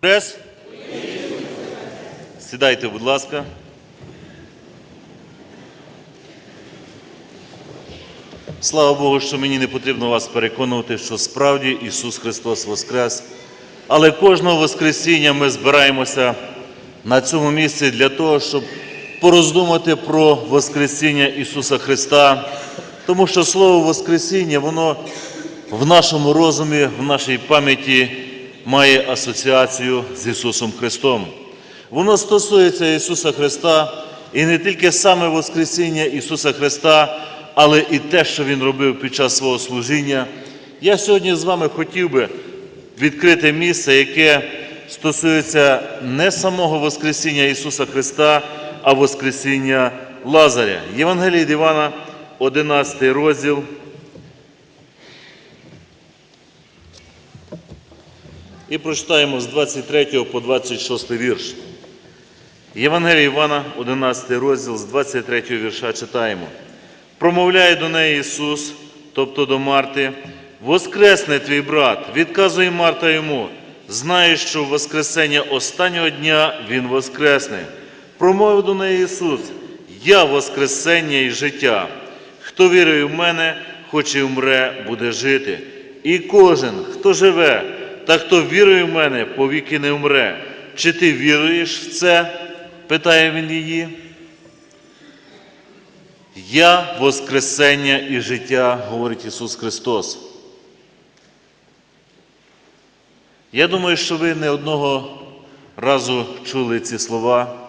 Прес. Сідайте, будь ласка. Слава Богу, що мені не потрібно вас переконувати, що справді Ісус Христос Воскрес. Але кожного Воскресіння ми збираємося на цьому місці для того, щоб пороздумати про Воскресіння Ісуса Христа, тому що Слово Воскресіння, воно в нашому розумі, в нашій пам'яті має асоціацію з Ісусом Христом. Воно стосується Ісуса Христа і не тільки саме Воскресіння Ісуса Христа, але і те, що Він робив під час свого служіння. Я сьогодні з вами хотів би відкрити місце, яке стосується не самого Воскресіння Ісуса Христа, а Воскресіння Лазаря. Євангелії від Івана, 11 розділ. І прочитаємо з 23 по 26 вірш. Євангелія Івана, 11 розділ, з 23 вірша читаємо. Промовляє до неї Ісус, тобто до Марти, Воскресне твій брат, відказує Марта йому, знає, що в Воскресення останнього дня Він воскресне. Промовив до неї Ісус, Я Воскресення і життя. Хто вірує в мене, хоч і вмре, буде жити. І кожен, хто живе, та хто вірує в мене, повіки не вмре. Чи ти віруєш в це? питає він її. Я Воскресення і життя, говорить Ісус Христос. Я думаю, що ви не одного разу чули ці слова,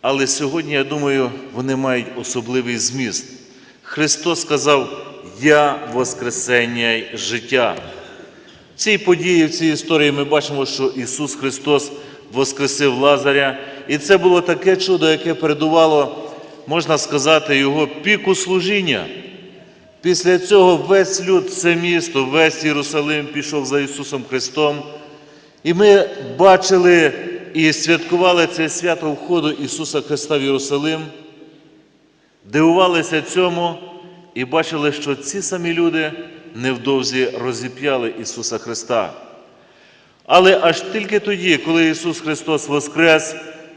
але сьогодні, я думаю, вони мають особливий зміст. Христос сказав, Я Воскресення й життя. Цій події, в цій історії ми бачимо, що Ісус Христос воскресив Лазаря, і це було таке чудо, яке передувало, можна сказати, Його піку служіння. Після цього весь люд, це місто, весь Єрусалим пішов за Ісусом Христом. І ми бачили і святкували це свято входу Ісуса Христа в Єрусалим, дивувалися цьому і бачили, що ці самі люди невдовзі розіп'яли Ісуса Христа. Але аж тільки тоді, коли Ісус Христос воскрес,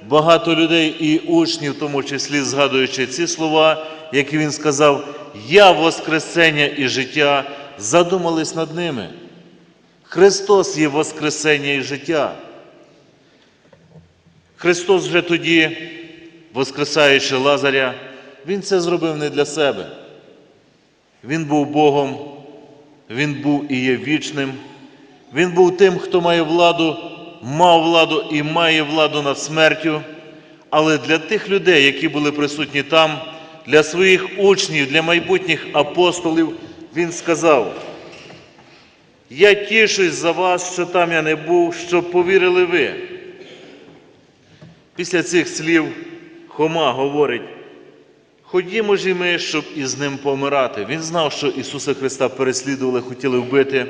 багато людей і учнів, в тому числі згадуючи ці слова, які Він сказав, Я Воскресення і життя, задумались над ними. Христос є Воскресення і життя. Христос вже тоді, воскресаючи Лазаря, Він це зробив не для себе. Він був Богом, Він був і є вічним. Він був тим, хто має владу, мав владу і має владу над смертю. Але для тих людей, які були присутні там, для своїх учнів, для майбутніх апостолів, Він сказав: Я тішусь за вас, що там я не був, щоб повірили ви. Після цих слів Хома говорить, ходімо ж і ми, щоб із ним помирати. Він знав, що Ісуса Христа переслідували, хотіли вбити,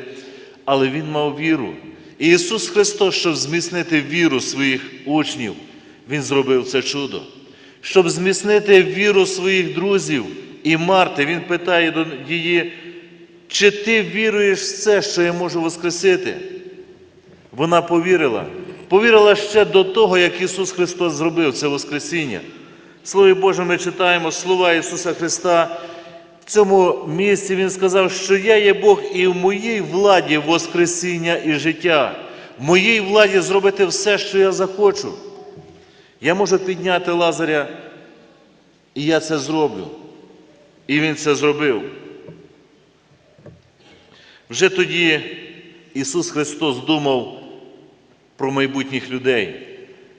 але Він мав віру. І Ісус Христос, щоб зміцнити віру своїх учнів, Він зробив це чудо. Щоб зміцнити віру своїх друзів і Марти, Він питає до її, чи ти віруєш в це, що я можу воскресити? Вона повірила. Повірила ще до того, як Ісус Христос зробив це Воскресіння. Слові Боже, ми читаємо слова Ісуса Христа. В цьому місці Він сказав, що я є Бог і в моїй владі Воскресіння і життя. В моїй владі зробити все, що я захочу. Я можу підняти Лазаря, і я це зроблю. І Він це зробив. Вже тоді Ісус Христос думав про майбутніх людей,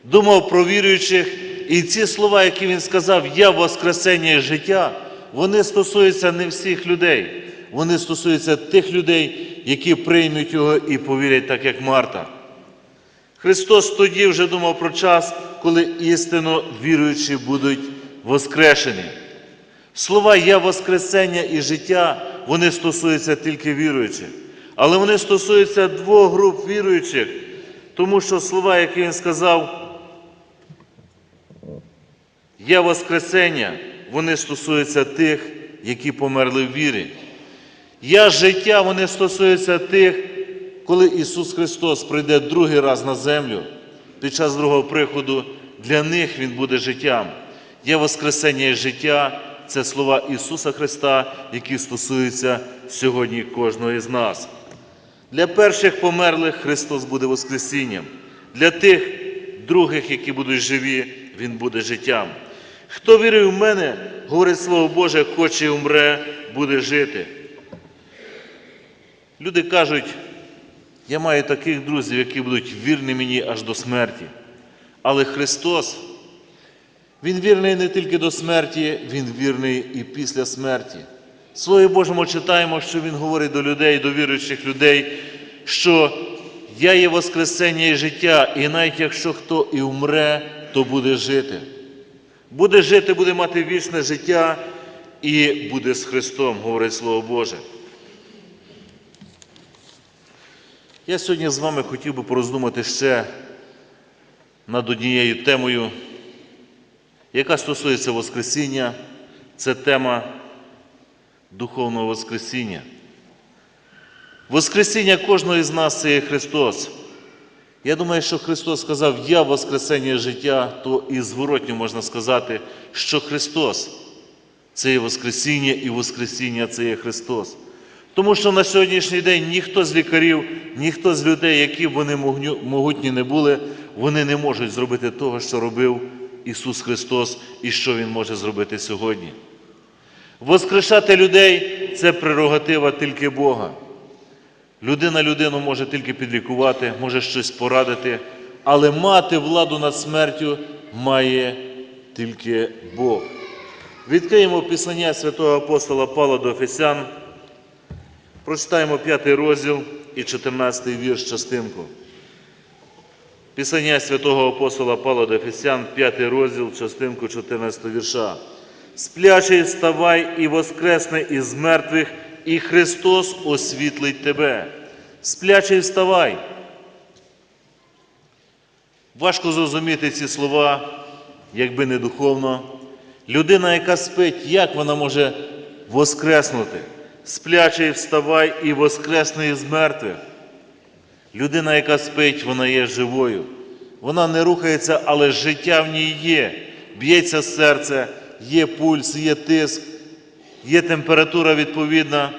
думав про віруючих, і ці слова, які Він сказав, Я Воскресення і життя, вони стосуються не всіх людей, вони стосуються тих людей, які приймуть Його і повірять, так як Марта. Христос тоді вже думав про час, коли істинно віруючі будуть воскрешені. Слова Я Воскресення і життя, вони стосуються тільки віруючих. Але вони стосуються двох груп віруючих, тому що слова, які він сказав, Я Воскресення, вони стосуються тих, які померли в вірі. Я життя, вони стосуються тих, коли Ісус Христос прийде другий раз на землю, під час другого приходу, для них Він буде життям. Є Воскресення і життя це слова Ісуса Христа, які стосуються сьогодні кожного із нас. Для перших померлих Христос буде Воскресінням. Для тих других, які будуть живі, Він буде життям. Хто вірить в мене, говорить Слово Боже, хоче і умре, буде жити. Люди кажуть, я маю таких друзів, які будуть вірні мені аж до смерті. Але Христос, Він вірний не тільки до смерті, Він вірний і після смерті. Слові Божому читаємо, що Він говорить до людей, до віруючих людей, що я є Воскресення і життя, і навіть якщо хто і умре, то буде жити. Буде жити, буде мати вічне життя і буде з Христом, говорить Слово Боже. Я сьогодні з вами хотів би пороздумати ще над однією темою, яка стосується Воскресіння. Це тема духовного Воскресіння. Воскресіння кожного із нас це є Христос. Я думаю, що Христос сказав, я Воскресення життя, то і зворотньо можна сказати, що Христос це є Воскресіння, і Воскресіння це є Христос. Тому що на сьогоднішній день ніхто з лікарів, ніхто з людей, які б вони могутні не були, вони не можуть зробити того, що робив Ісус Христос і що Він може зробити сьогодні. Воскрешати людей це прерогатива тільки Бога. Людина людину може тільки підлікувати, може щось порадити, але мати владу над смертю має тільки Бог. Відкриємо Писання святого апостола Павла до Ефесян, прочитаємо 5 розділ і 14 вірш частинку. Писання святого апостола Павла до Ефесян, 5 розділ, частинку 14 вірша. Сплячий вставай і воскресне із мертвих, і Христос освітлить тебе. Сплячий вставай. Важко зрозуміти ці слова, якби не духовно. Людина, яка спить, як вона може воскреснути? Сплячий вставай і воскресне із мертвих. Людина, яка спить, вона є живою. Вона не рухається, але життя в ній є. Б'ється серце, є пульс, є тиск, є температура відповідна.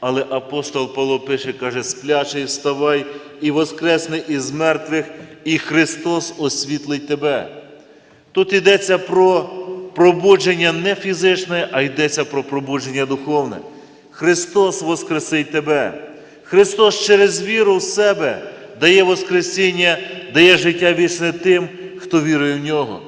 Але апостол Павло пише, каже, сплячий вставай і воскресне із мертвих, і Христос освітлить тебе. Тут йдеться про пробудження не фізичне, а йдеться про пробудження духовне. Христос воскресить тебе. Христос через віру в себе дає Воскресіння, дає життя вічне тим, хто вірує в нього.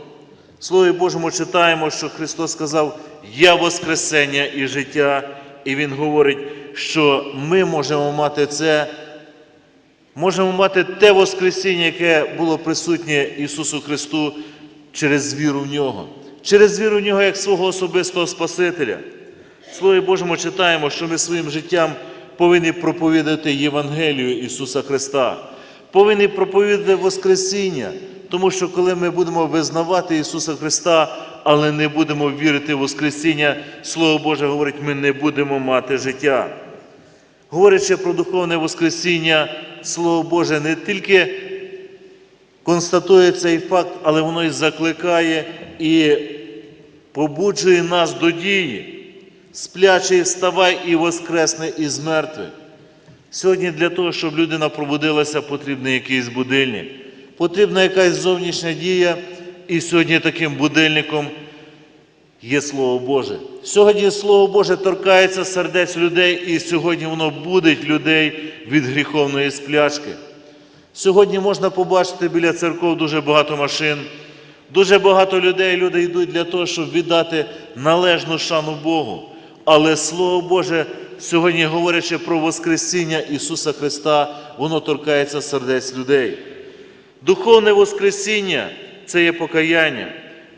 Слові Божому читаємо, що Христос сказав: Я Воскресення і життя, і Він говорить, що ми можемо мати це, можемо мати те Воскресіння, яке було присутнє Ісусу Христу через віру в Нього, через віру в Нього як свого особистого Спасителя. Слові Божому читаємо, що ми своїм життям повинні проповідати Євангелію Ісуса Христа, повинні проповідати Воскресіння, тому що коли ми будемо визнавати Ісуса Христа, але не будемо вірити в Воскресіння, Слово Боже говорить, ми не будемо мати життя. Говорячи про духовне Воскресіння, Слово Боже не тільки констатує цей факт, але воно і закликає і побуджує нас до дії. Сплячий вставай і воскресне із мертвих. Сьогодні для того, щоб людина пробудилася, потрібний якийсь будильник. Потрібна якась зовнішня дія, і сьогодні таким будильником є Слово Боже. Сьогодні Слово Боже торкається сердець людей, і сьогодні воно будить людей від гріховної сплячки. Сьогодні можна побачити біля церков дуже багато машин, дуже багато людей. Люди йдуть для того, щоб віддати належну шану Богу. Але Слово Боже, сьогодні говорячи про Воскресіння Ісуса Христа, воно торкається сердець людей. Духовне Воскресіння це є покаяння.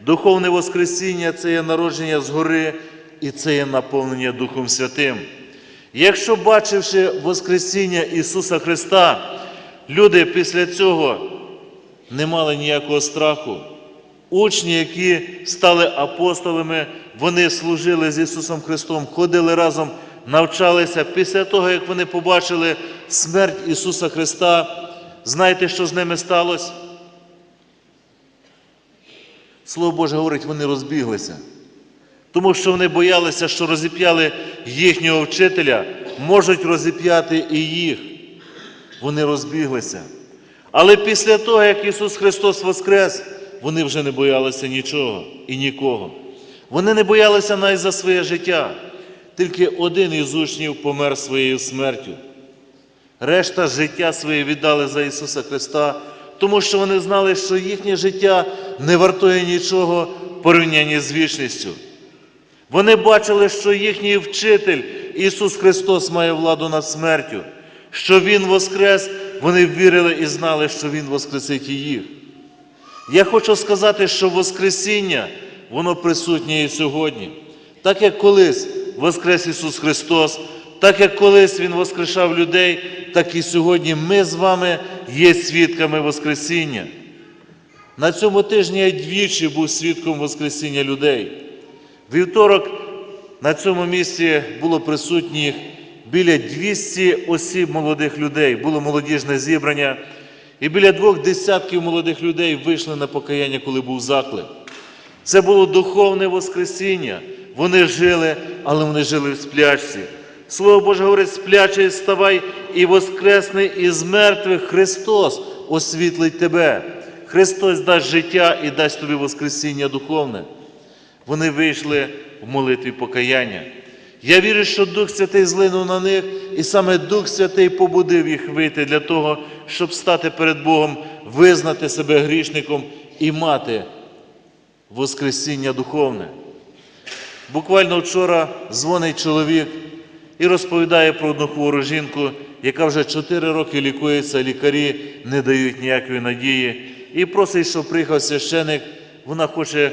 Духовне Воскресіння це є народження згори і це є наповнення Духом Святим. Якщо бачивши Воскресіння Ісуса Христа, люди після цього не мали ніякого страху. Учні, які стали апостолами, вони служили з Ісусом Христом, ходили разом навчалися, після того, як вони побачили смерть Ісуса Христа, знаєте, що з ними сталося? Слово Боже говорить, вони розбіглися. Тому що вони боялися, що розіп'яли їхнього вчителя, можуть розіп'яти і їх. Вони розбіглися. Але після того, як Ісус Христос воскрес, вони вже не боялися нічого і нікого. Вони не боялися навіть за своє життя. Тільки один із учнів помер своєю смертю. Решта життя своє віддали за Ісуса Христа, тому що вони знали, що їхнє життя не вартує нічого в порівнянні з вічністю. Вони бачили, що їхній вчитель Ісус Христос має владу над смертю, що Він воскрес, вони вірили і знали, що Він воскресить і їх. Я хочу сказати, що Воскресіння, воно присутнє і сьогодні. Так як колись воскрес Ісус Христос, так як колись Він воскрешав людей, так і сьогодні ми з вами є свідками Воскресіння. На цьому тижні я двічі був свідком Воскресіння людей. Вівторок на цьому місці було присутніх біля 200 осіб молодих людей. Було молодіжне зібрання, і біля двох десятків молодих людей вийшли на покаяння, коли був заклик. Це було духовне Воскресіння. Вони жили, але вони жили в сплячці. Слово Боже говорить, сплячий ставай і воскресний із мертвих Христос освітлить тебе. Христос дасть життя і дасть тобі Воскресіння духовне. Вони вийшли в молитві покаяння. Я вірю, що Дух Святий злинув на них, і саме Дух Святий побудив їх вийти для того, щоб стати перед Богом, визнати себе грішником і мати Воскресіння духовне. Буквально вчора дзвонить чоловік і розповідає про одну хвору жінку, яка вже 4 роки лікується, лікарі не дають ніякої надії. І просить, щоб приїхав священик, вона хоче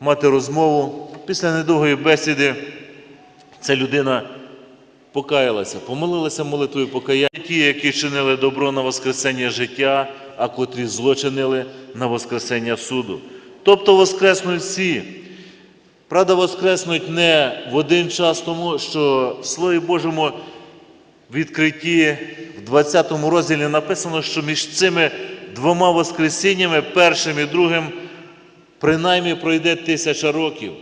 мати розмову. Після недовгої бесіди ця людина покаялася, помолилася молитвою покаяння. Ті, які чинили добро на Воскресення життя, а котрі злочинили на Воскресення суду. Тобто воскреснуть всі. Правда, воскреснуть не в один час, тому що в Слові Божому відкритті в 20 розділі написано, що між цими двома Воскресіннями, першим і другим, принаймні пройде тисяча років.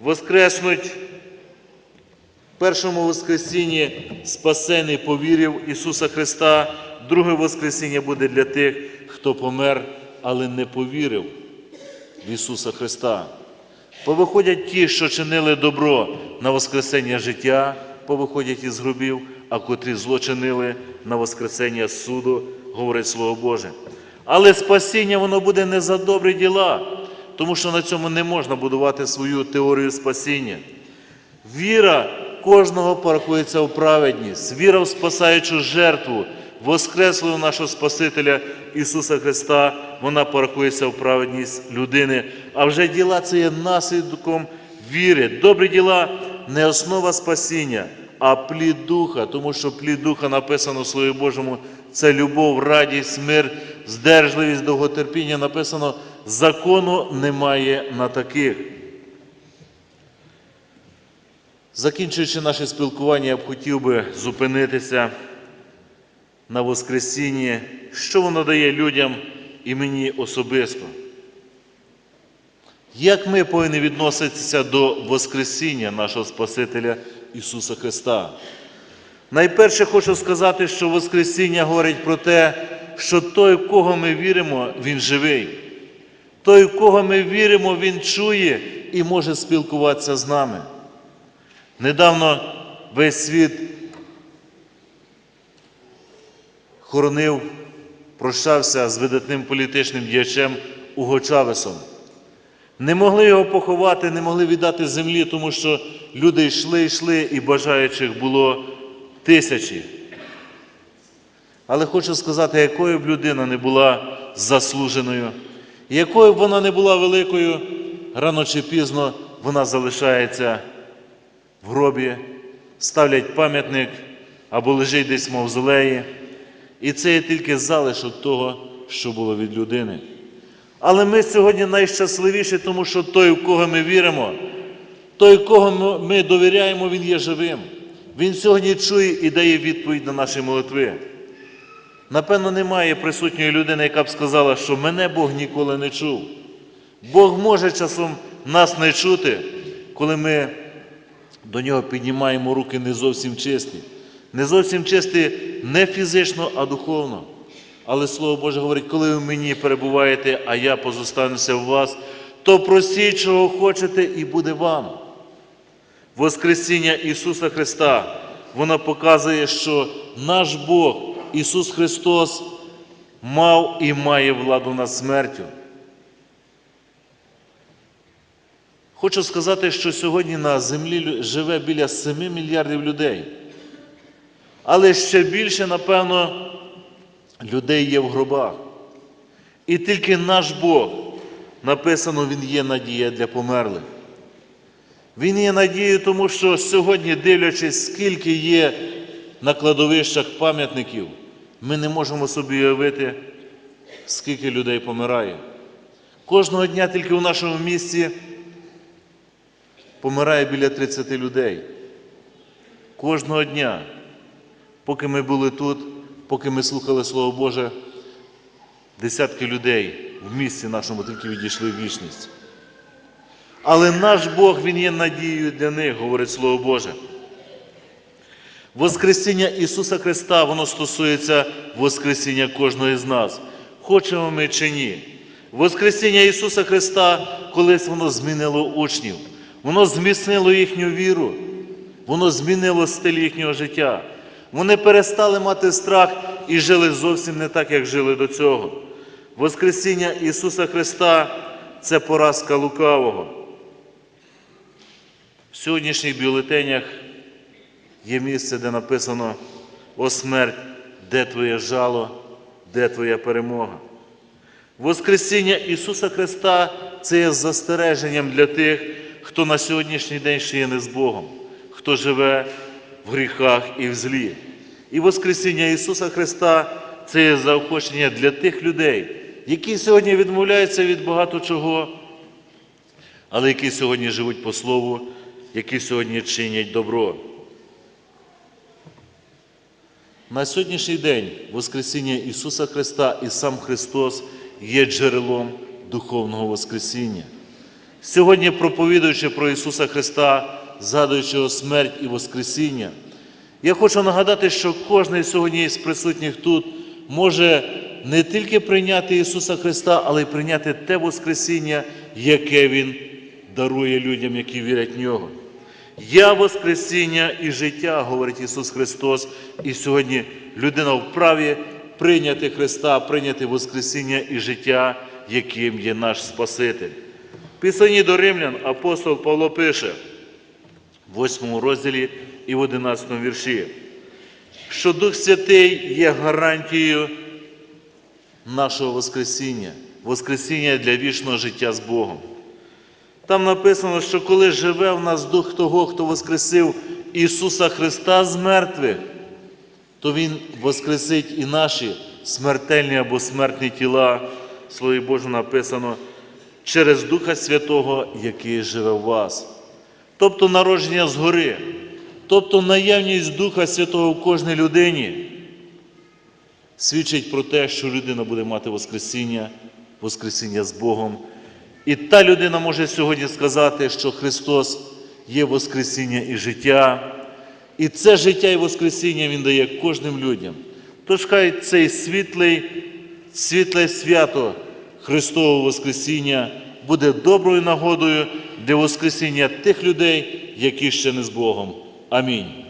Воскреснуть в першому Воскресінні спасений повірив Ісуса Христа, друге Воскресіння буде для тих, хто помер, але не повірив в Ісуса Христа. Повиходять ті, що чинили добро на Воскресення життя, повиходять із гробів, а котрі злочинили на Воскресення суду, говорить Слово Боже. Але спасіння воно буде не за добрі діла, тому що на цьому не можна будувати свою теорію спасіння. Віра кожного порахується в праведність, віра в спасаючу жертву, воскреслого нашого Спасителя Ісуса Христа, вона порахується в праведність людини. А вже діла це є наслідком віри. Добрі діла не основа спасіння, а плід духа, тому що плід духа написано в Слові Божому. Це любов, радість, мир, здержливість, довготерпіння. Написано, закону немає на таких. Закінчуючи наше спілкування, я б хотів би зупинитися на Воскресінні, що воно дає людям і мені особисто. Як ми повинні відноситися до Воскресіння нашого Спасителя Ісуса Христа? Найперше хочу сказати, що Воскресіння говорить про те, що той, в кого ми віримо, Він живий. Той, в кого ми віримо, Він чує і може спілкуватися з нами. Недавно весь світ хоронив, прощався з видатним політичним діячем Уго Чавесом. Не могли його поховати, не могли віддати землі, тому що люди йшли, йшли, і бажаючих було тисячі. Але хочу сказати, якою б людина не була заслуженою, якою б вона не була великою, рано чи пізно вона залишається в гробі, ставлять пам'ятник або лежить десь в мавзолеї. І це є тільки залишок того, що було від людини. Але ми сьогодні найщасливіші, тому що той, в кого ми віримо, Той, кого ми- довіряємо, Він є живим. Він сьогодні чує і дає відповідь на наші молитви. Напевно, немає присутньої людини, яка б сказала, що мене Бог ніколи не чув. Бог може часом нас не чути, коли ми до нього піднімаємо руки не зовсім чисті. Не зовсім чисті не фізично, а духовно. Але Слово Боже говорить, коли ви мені перебуваєте, а я позостануся в вас, то просіть, чого хочете, і буде вам. Воскресіння Ісуса Христа, воно показує, що наш Бог, Ісус Христос, мав і має владу над смертю. Хочу сказати, що сьогодні на землі живе біля 7 мільярдів людей. Але ще більше, напевно, людей є в гробах. І тільки наш Бог, написано, Він є надія для померлих. Він є надією, тому що сьогодні, дивлячись, скільки є на кладовищах пам'ятників, ми не можемо собі уявити, скільки людей помирає. Кожного дня тільки в нашому місті помирає біля 30 людей. Кожного дня, поки ми були тут, поки ми слухали Слово Боже, десятки людей в місті нашому тільки відійшли в вічність. Але наш Бог, Він є надією для них, говорить Слово Боже. Воскресіння Ісуса Христа, воно стосується Воскресіння кожного з нас. Хочемо ми чи ні. Воскресіння Ісуса Христа колись воно змінило учнів, воно зміцнило їхню віру, воно змінило стиль їхнього життя. Вони перестали мати страх і жили зовсім не так, як жили до цього. Воскресіння Ісуса Христа це поразка лукавого. В сьогоднішніх бюлетенях є місце, де написано О смерть, де твоє жало, де твоя перемога. Воскресіння Ісуса Христа це є застереженням для тих, хто на сьогоднішній день ще є не з Богом, хто живе в гріхах і в злі. І Воскресіння Ісуса Христа це є заохочення для тих людей, які сьогодні відмовляються від багато чого, але які сьогодні живуть по Слову, які сьогодні чинять добро. На сьогоднішній день Воскресіння Ісуса Христа і сам Христос є джерелом духовного Воскресіння. Сьогодні, проповідуючи про Ісуса Христа, згадуючи його смерть і Воскресіння, я хочу нагадати, що кожен сьогодні з присутніх тут може не тільки прийняти Ісуса Христа, але й прийняти те Воскресіння, яке Він дарує людям, які вірять в нього. Я Воскресіння і життя, говорить Ісус Христос, і сьогодні людина вправі прийняти Христа, прийняти Воскресіння і життя, яким є наш Спаситель. В до Римлян апостол Павло пише в 8 розділі і в 11 вірші, що Дух Святий є гарантією нашого Воскресіння, Воскресіння для вічного життя з Богом. Там написано, що коли живе в нас Дух того, хто воскресив Ісуса Христа з мертвих, то Він воскресить і наші смертельні або смертні тіла, Слові Божому написано, через Духа Святого, який живе в вас. Тобто народження згори, тобто наявність Духа Святого в кожній людині свідчить про те, що людина буде мати Воскресіння, Воскресіння з Богом. І та людина може сьогодні сказати, що Христос є Воскресіння і життя. І це життя і Воскресіння Він дає кожним людям. Тож хай цей світлий, світле свято Христового Воскресіння буде доброю нагодою для Воскресіння тих людей, які ще не з Богом. Амінь.